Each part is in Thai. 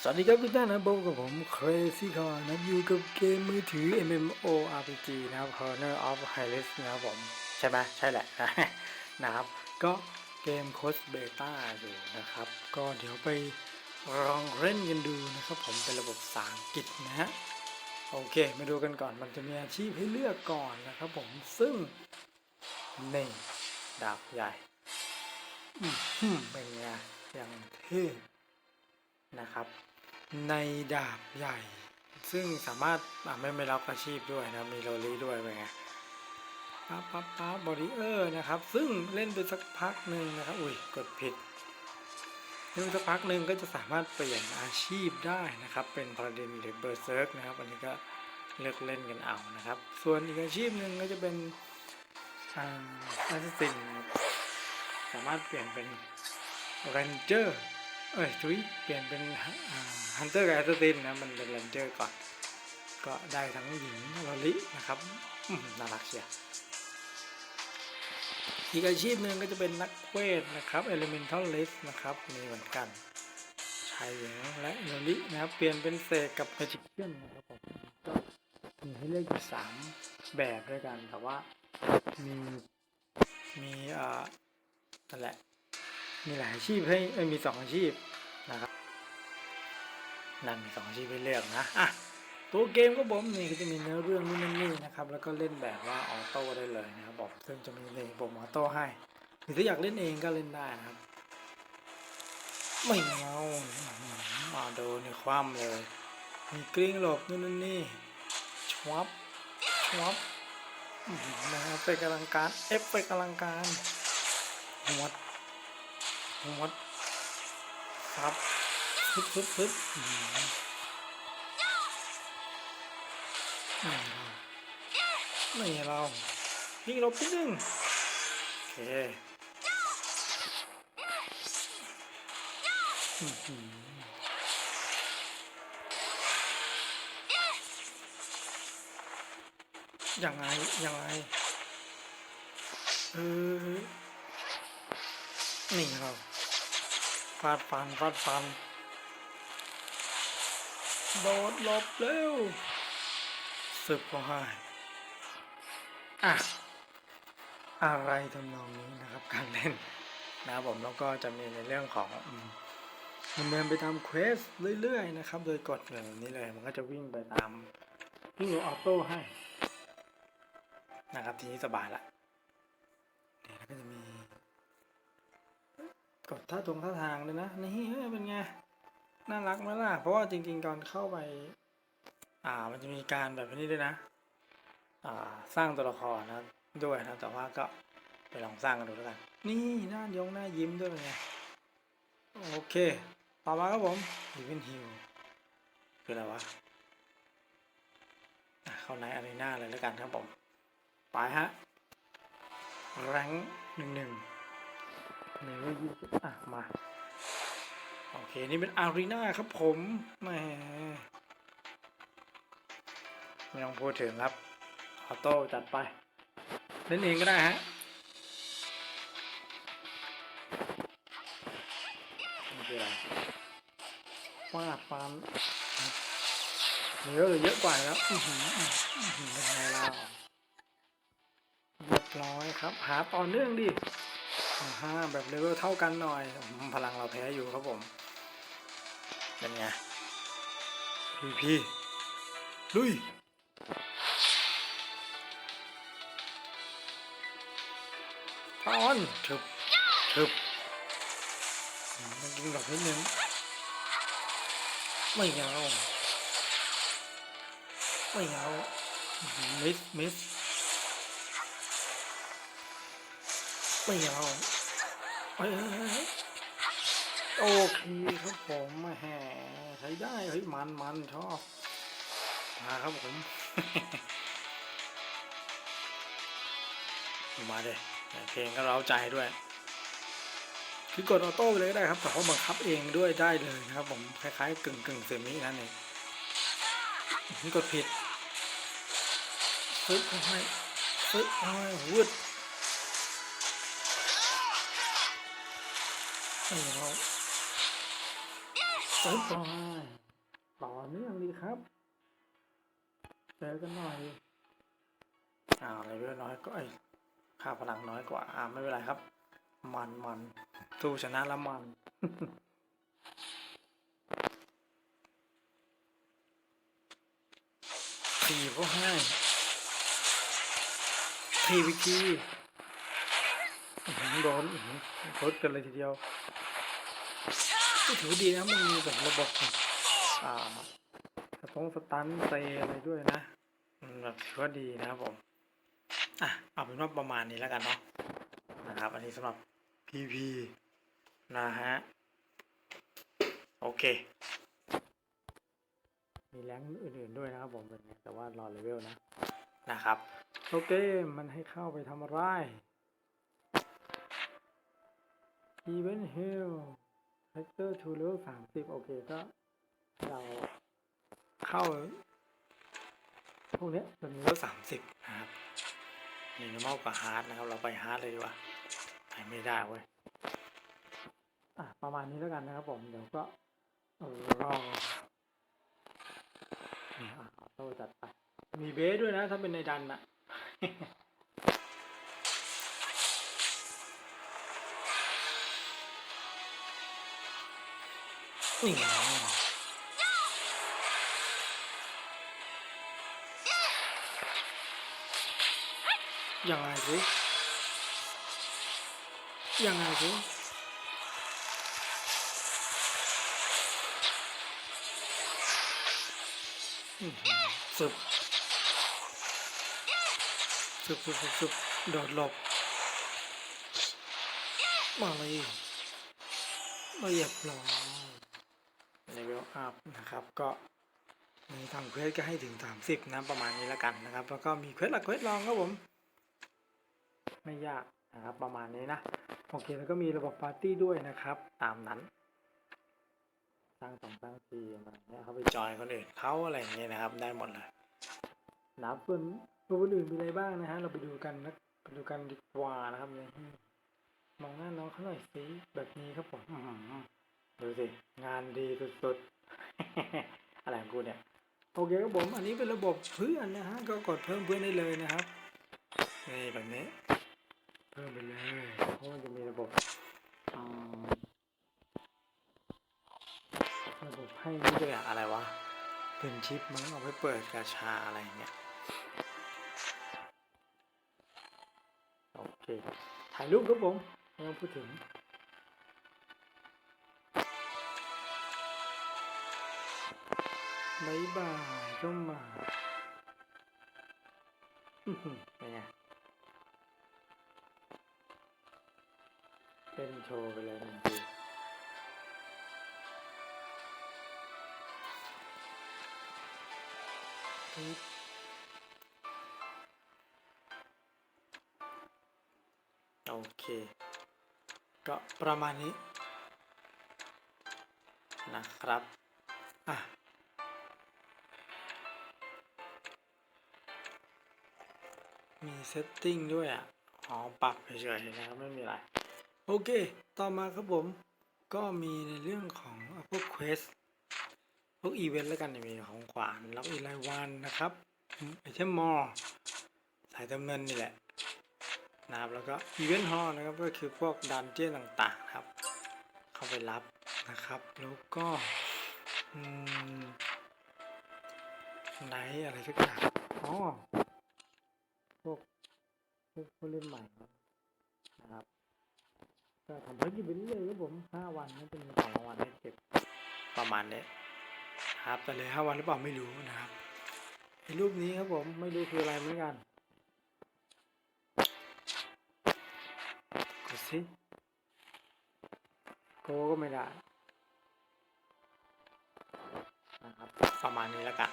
สวัสดีครับทุกท่านนะพบกับผม Crazy c o r นะอยู่กับเกมมือถือ MMORPG นะครับ Honor of Highness นะครับผม ใช่ไหมใช่แหละนะครับ ก็เกมโคสเบต้าอยู่นะครับ ก็เดี๋ยวไปลองเล่นกันดูนะครับ ผมเป็นระบบภาษาอังกฤษนะฮะโอเค มาดูกันก่อนมันจะมีอาชีพให้เลือกก่อนนะครับผมซึ่งหนี่งดาบใหญ่อืมหืมเป็นไงอย่างเท่ นะครับ ในดาบใหญ่ ซึ่งสามารถไม่ไม่รับอาชีพด้วยนะมีโรลี่ด้วยเป็นไงปั๊บปั๊บปั๊บบอดี้เออร์นะครับ ซึ่งเล่นไปสักพักหนึ่งนะครับ อุ้ยกดผิดเล่นไปสักพักหนึ่งก็จะสามารถเปลี่ยนอาชีพได้นะครับ เป็นพาราดินหรือเบอร์เซิร์กนะครับ อันนี้ก็เลือกเล่นกันเอานะครับ ส่วนอีกอาชีพหนึ่งก็จะเป็นอาแอสซินสามารถเปลี่ยนเป็นเรนเจอร์ เอ้ยทุยเปลี่ยนเป็นฮันเตอร์กับแอสซินนะมันเป็นเรนเจอร์ก่อน ก็ได้ทั้งหญิงลอลินะครับน่ารักเชียอีกอาชีพหนึ่งก็จะเป็นนักเวทนะครับ Elementalist นะครับ มีเหมือนกันชายหญิงและลอลินะครับ เปลี่ยนเป็นเสกกับ Magician นะครับผมก็มีให้เลือกอยู่สามแบบด้วยกันแต่ว่ามีมีอ่อนั่นแหละ มีหลายอาชีพให้มีสองอาชีพนะครับนั่นมีสองอาชีพให้เลือกนะอะตัวเกมก็ผมนี่ก็จะมีเนื้อเรื่องนู่นนี่นะครับแล้วก็เล่นแบบว่าออโต้ได้เลยนะครับบอกซึ่งจะมีในผมออโต้ให้หรือถ้าอยากเล่นเองก็เล่นได้นะครับ ไม่เอามาโดนในคว่ำเลย มีกลิ้งหลบนู่นนี่ชวับชวับอื้อหือนะครับเป็นกำลังการเอฟเป็นกำลังการหัว มดครับพึบพึบพึบอืมไม่เราไม่งลบนิดนึงโอเคยังไงยังไงเออนี่เรา ฟาดฟันฟาดฟัน โดดหลบเร็วสึกก็ให้อะอะไรทำนองนี้นะครับการเล่นนะครับผมแล้วก็จะมีในเรื่องของมดำเนินไปตามเควสเรื่อยๆนะครับ โดยกดแบบนี้เลย มันก็จะวิ่งไปตามวิ่งออโต้ให้ นะครับ ทีนี้สบายละ กดท่าตรงท่าทางเลยนะ นี่เป็นไง น่ารักไหมล่ะ เพราะว่าจริงๆก่อนเข้าไป อ่า มันจะมีการแบบนี้ด้วยนะ อ่า สร้างตัวละครนะ ด้วยนะ แต่ว่าก็ไปลองสร้างกันดูแล้วกัน นี่หน้ายงหน้ายิ้มด้วยเป็นไง โอเค ต่อมาครับผมอีเวนฮิลคืออะไรวะอะเข้าในอารีนาเลยแล้วกันครับผม ไปฮะ แรงหนึ่งหนึ่ง หนึ่งยี่สิบอะ มา โอเค นี่เป็นอารีนาครับผมแหมไม่ต้องพูดถึงครับ ออโต้จัดไป เล่นเองก็ได้ฮะนี่คืออะไรฟาดฟันเยอะเลยเยอะกว่าแล้วอือหืออื้อหือเป็นไงล่ะเรียบร้อยครับ หาต่อเนื่องดิ อ่าฮะแบบเลเวลเท่ากันหน่อยอืมพลังเราแพ้อยู่ครับผม เป็นไงพีพีลุยพาออนถึบถึบมต้องกินแบบนิดนึงไม่เอาไม่เอามิสมิสไม่เอา โอเคครับผมแหมใช้ได้เฮ้ยมันมันชอบมาครับผม มาเลยเพลงก็เร้าใจด้วย คือกดออโต้ไปเลยก็ได้ครับ แต่เขาบังคับเองด้วยได้เลยนะครับ ผมคล้ายๆกึ่งกึ่งเซมินั่นเองนี่กดผิดฟึ๊บเข้าให้ฟึ๊บเข้าให้วืด ไม่เอาเปิดต่อต่อเนื่องดีครับ เจอกันหน่อยอ้าวอะไรเวลน้อยก็ไอ้ค่าพลังน้อยกว่าอ่าไม่เป็นไรครับ มันมันสู้ชนะละมันทีก็ให้ทีวิธีอื้อหือโดนอื้อหือลดกันเลยทีเดียว ก็ถือว่าดีนะมันมีแบบระบบอ่าสตงสตันเซอะไรด้วยนะอืมแบบถือว่าดีนะครับผมอะเอาเป็นว่าประมาณนี้แล้วกันเนาะนะครับ อันนี้สำหรับ PP นะฮะโอเค มีแรงค์อื่นๆด้วยนะครับผมเป็นไงแต่ว่ารอเลเวลนะนะครับ โอเค มันให้เข้าไปทำอะไร Event Hill Factor to level สามสิบโอเคก็เราเข้า พวกเนี้ยเป็นเลเวลสามสิบนะครับมีนอร์มอลกับฮาร์ดนะครับ เราไปฮาร์ดเลยดีกว่าไปไม่ได้เว้ยอะประมาณนี้แล้วกันนะครับผม เดี๋ยวก็รอเนี่ยอะออโต้จัดไป มีเบสด้วยนะ ถ้าเป็นในดันนะ นี่ยังไงสิยังไงสิอื้อหือสุดสุดสุดสุดสุดโดดหลบมาเลยเรียบร้อยเลเวลอั พนะครับ ก็ในทำเควสก็ให้ถึง 30 นะประมาณนี้แล้วกันนะครับ แล้วก็มีเควสหลักเควสรองครับผม ไม่ยากนะครับประมาณนี้นะ โอเคแล้วก็มีระบบปาร์ตี้ด้วยนะครับ ตามนั้นสร้างสองสร้างทีมอะไรเงี้ยเขาไปจอยคนอื่นเขาอะไรอย่างเงี้ยนะครับ ได้หมดเลยนะครับส่วนตัวคนอื่นมีอะไรบ้างนะฮะเราไปดูกันนะไปดูกันดีกว่านะครับเนี่ยมองหน้าน้องเขาหน่อยสิแบบนี้ครับผมดูสิงานดีสุดๆ อะไรของกูเนี่ยโอเคครับผมอันนี้เป็นระบบเพื่อนนะฮะก็กดเพิ่มเพื่อนได้เลยนะครับนี่แบบนี้ เพิ่มไปเลยเพราะมันจะมีระบบระบบให้นี่ด้วยอะอะไรวะเป็นชิปมั้งเอาไปเปิดกาชาอะไรเงี้ยโอเคถ่ายรูปครับผมไม่ต้องพูดถึง บายบายก็มาอื้อหือเป็นไงเป็นโชว์ไปเลยหนึ่งทีปึ๊บโอเค ก็ประมาณนี้นะครับ อะ มีเซตติ้งด้วยอะ อ๋อ ปรับเฉยๆนะครับ ไม่มีอะไร โอเค ต่อมาครับผม ก็มีในเรื่องของพวกเควส พวกอีเวนต์แล้วกันมีของขวานแล้วอีกรายวันนะครับไอเทมมอลสายเติมเงินนี่แหละนะครับ แล้วก็อีเวนต์ฮอลนะครับ ก็คือพวกดันเจี้ยนต่างๆครับ เข้าไปรับนะครับ แล้วก็ไหนอะไรสักอย่างอ๋อ พวกพวกผู้เล่นใหม่นะครับก็ทำภารกิจไปเรื่อยๆครับผมห้าวันนะจะมีของรางวัลให้เก็บประมาณนี้ครับแต่เลยห้าวันหรือเปล่าไม่รู้นะครับไอ้รูปนี้ครับผมไม่รู้คืออะไรเหมือนกันกดสิโกก็ไม่ได้นะครับประมาณนี้แล้วกัน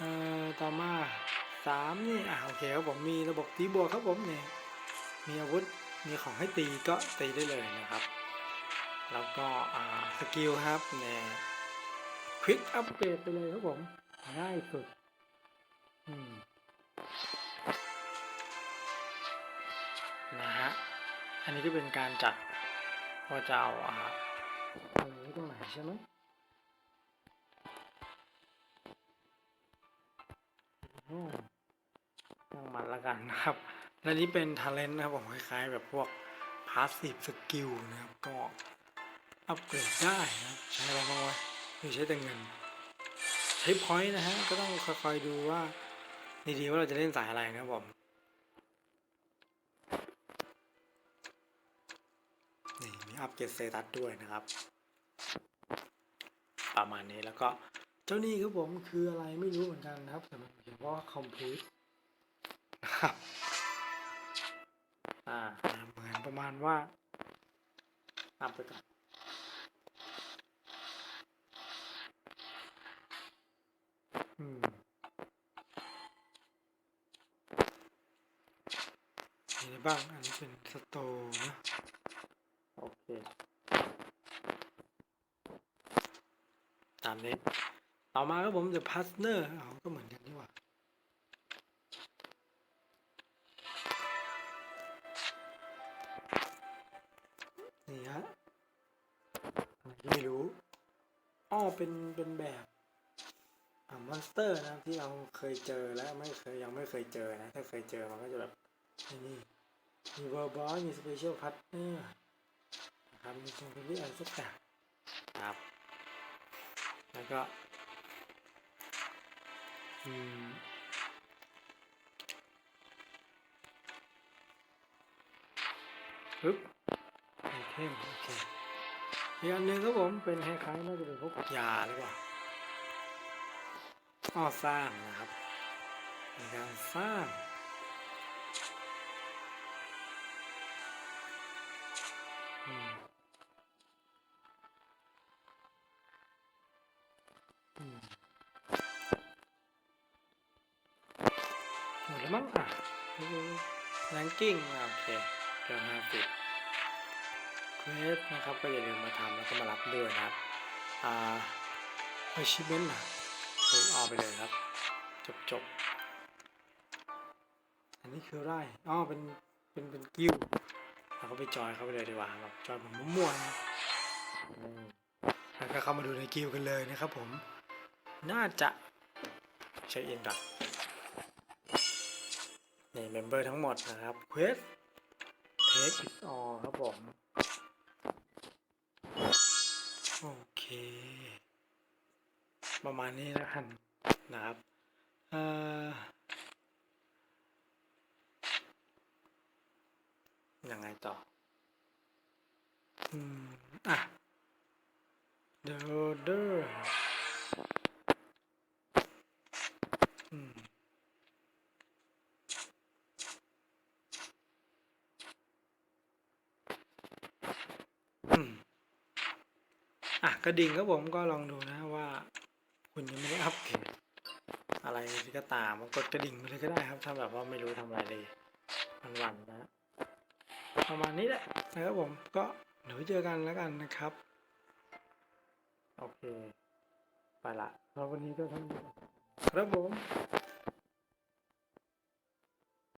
เอ่อต่อมาสามนี่อ่าโอเคครับผมมีระบบตีบวกครับผมเนี่ยมีอาวุธมีของให้ตีก็ตีได้เลยนะครับ แล้วก็อ่าสกิลครับเนี่ยควิกอัปเกรดไปเลยครับผมง่ายสุดอืมนะฮะอันนี้ก็เป็นการจัดว่าจะเอาอ่าตรงนี้ตรงไหนใช่ไหม ตั้งมันละกันนะครับ และนี่เป็นท ALEN นะครับผมคล้ายๆ แบบพวก Passive Skill นะครับก็อัปเกรดได้นะใช้อะไรบ้างวะไม่ใช้แต่เงิน ใช้ point นะฮะ ก็ต้องคอยๆดูว่า ดีๆว่าเราจะเล่นสายอะไรนะครับผมนี่มีอัปเกรดเซตัสด้วยนะครับ ประมาณนี้แล้วก็ จ้านี่ครับผมคืออะไรไม่รู้เหมือนกันนะครับแต่มันเขียนว่า complete นะครับอ่าเหมือนประมาณว่าอัพไปก่อนอืมมีอะไรบ้าง อันนี้เป็นสโตร์นะ โอเค ตามนี้ ต่อมาครับผม The Partner อ๋อก็เหมือนกันนี่ว่านี่ฮะไม่รู้อ้อเป็น เป็นแบบอ่ามอนสเตอร์นะที่เราเคยเจอแล้วไม่เคยยังไม่เคยเจอนะ ถ้าเคยเจอมันก็จะแบบนี่นี่มีเวอร์บอสมีสเปเชียลพัทเนอร์นะครับมีตรงนี้อะไรสักอย่างครับ แล้วก็ อืมปึ๊บโอเทมโอเคอีกอันหนึ่งครับผมเป็นคล้ายๆน่าจะเป็นพวกยาหรือเปล่าอ้อสร้างนะครับ การสร้าง มั้งอะแรงกิ้งโอเคเกินห้าสิบเควสนะครับก็อย่าลืมมาทำแล้วก็มารับด้วยนะครับอ่า achievement อะเออไปเลยครับ จบจบอันนี้คือไรอ๋อเป็นเป็นเป็นกิลด์เราก็ไปจอยเข้าไปเลยดีกว่าแบบจอยผมมั่วๆนะแล้วก็เข้ามาดูในกิลด์กันเลยนะครับผม น่าจะเช็คอินก่อน เมมเบอร์ทั้งหมดนะครับเควสเทคอิสออครับผม โอเค ประมาณนี้แล้วกันนะครับยังไงต่อ อืม อะ The Order อื อะกระดิ่งครับผมก็ลองดูนะว่า คุณยังไม่ได้อัปเกรดอะไรก็ตามกดกระดิ่งไปเลยก็ได้ครับ ถ้าแบบว่าไม่รู้ทำอะไรเลยวันๆนะประมาณนี้แหละนะครับผมก็เดี๋ยวเจอกันแล้วกันนะครับ โอเค ไปละแล้ววันนี้ก็ทั้งหมดครับผม